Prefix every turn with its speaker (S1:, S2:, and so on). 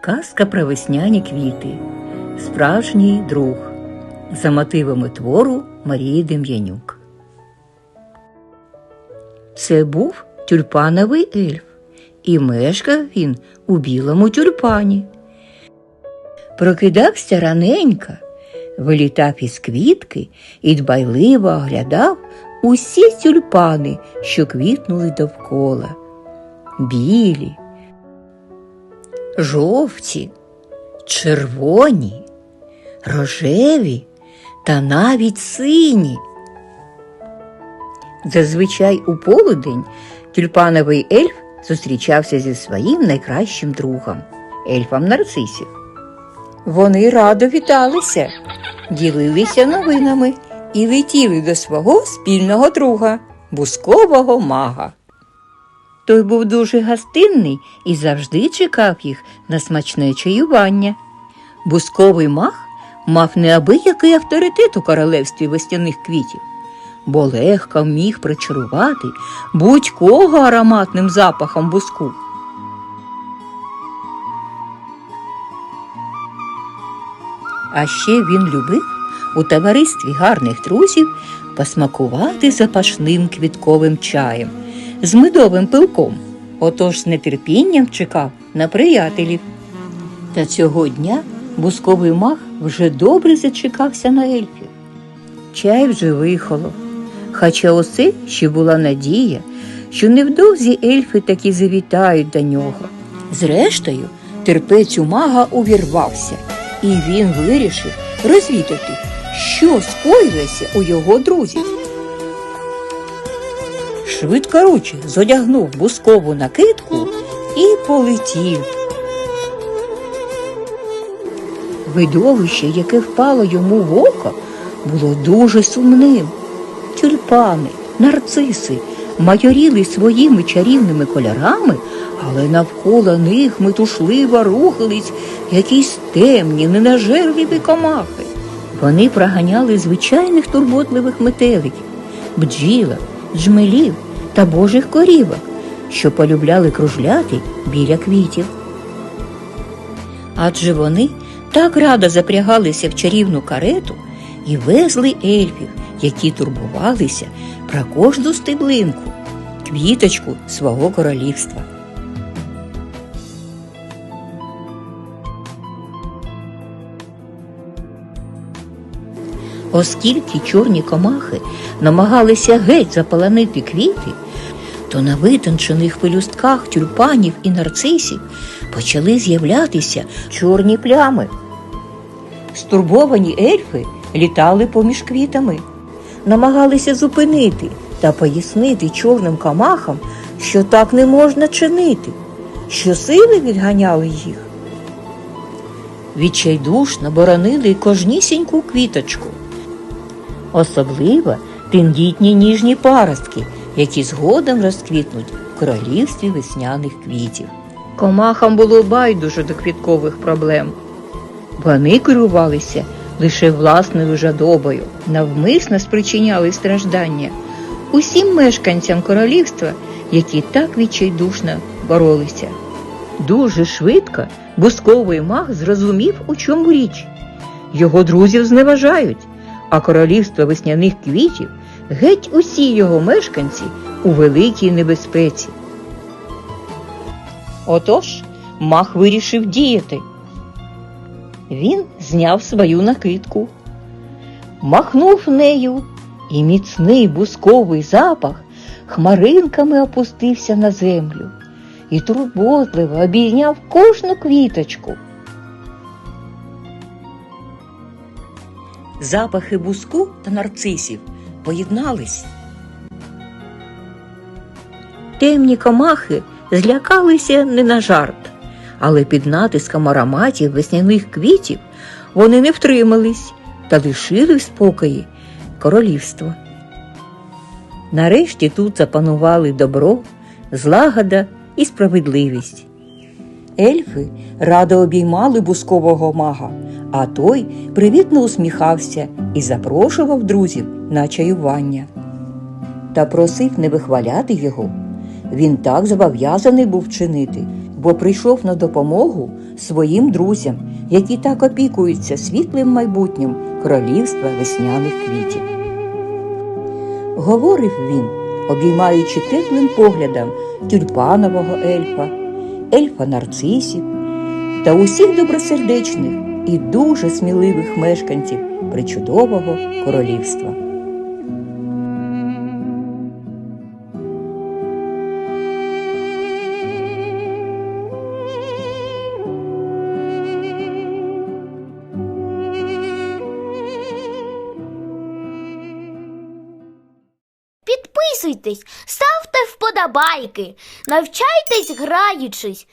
S1: Казка про весняні квіти. Справжній друг. За мотивами твору Марії Дем'янюк. Це був тюльпановий ельф, і мешкав він у білому тюльпані. Прокидався раненько, вилітав із квітки і дбайливо оглядав усі тюльпани, що квітнули довкола. Білі, жовті, червоні, рожеві та навіть сині. Зазвичай у полудень тюльпановий ельф зустрічався зі своїм найкращим другом ельфом нарцисів. Вони радо віталися, ділилися новинами і летіли до свого спільного друга, бускового мага. Той був дуже гостинний і завжди чекав їх на смачне чаювання. Бусковий мах мав неабиякий авторитет у королевстві весняних квітів, бо легко міг причарувати будь-кого ароматним запахом буску. А ще він любив у товаристві гарних друзів посмакувати запашним квітковим чаєм з медовим пилком. Отож з нетерпінням чекав на приятелів. Та цього дня бусковий мах вже добре зачекався на ельфів. Чай вже вихолов. Хоча усе ще була надія, що невдовзі ельфи таки завітають до нього. Зрештою, терпець у мага увірвався, і він вирішив розвідати, що скоїлося у його друзів. Швидкоруче зодягнув бускову накидку і полетів. Видовище, яке впало йому в око, було дуже сумним. Тюльпани, нарциси майоріли своїми чарівними кольорами, але навколо них метушливо рухались якісь темні, ненажерливі комахи. Вони проганяли звичайних турботливих метеликів, бджілок, джмелів та божих корівок, що полюбляли кружляти біля квітів. Адже вони так радо запрягалися в чарівну карету і везли ельфів, які турбувалися про кожну стеблинку, квіточку свого королівства. Оскільки чорні комахи намагалися геть заполонити квіти, то на витончених пелюстках тюльпанів і нарцисів почали з'являтися чорні плями. Стурбовані ельфи літали поміж квітами, намагалися зупинити та пояснити чорним комахам, що так не можна чинити, що сили відганяли їх. Відчайдушно боронили кожнісіньку квіточку. Особливо тендітні ніжні паростки, які згодом розквітнуть в королівстві весняних квітів. Комахам було байдуже до квіткових проблем. Вони керувалися лише власною жадобою, навмисно спричиняли страждання усім мешканцям королівства, які так відчайдушно боролися. Дуже швидко бусковий маг зрозумів, у чому річ. Його друзів зневажають, а королівство весняних квітів геть усі його мешканці у великій небезпеці. Отож мах вирішив діяти. Він зняв свою накидку, махнув нею, і міцний бусковий запах хмаринками опустився на землю і турботливо обійняв кожну квіточку. Запахи буску та нарцисів поєднались. Темні комахи злякалися не на жарт, але під натиском ароматів весняних квітів вони не втримались та лишили в спокої королівство. Нарешті тут запанували добро, злагода і справедливість. Ельфи радо обіймали бускового мага, а той привітно усміхався і запрошував друзів на чаювання. Та просив не вихваляти його. Він так зобов'язаний був чинити, бо прийшов на допомогу своїм друзям, які так опікуються світлим майбутнім королівства весняних квітів. Говорив він, обіймаючи теплим поглядом тюльпанового ельфа, ельфа нарцисів та усіх добросердечних і дуже сміливих мешканців причудового королівства.
S2: Підписуйтесь, ставте вподобайки, навчайтесь граючись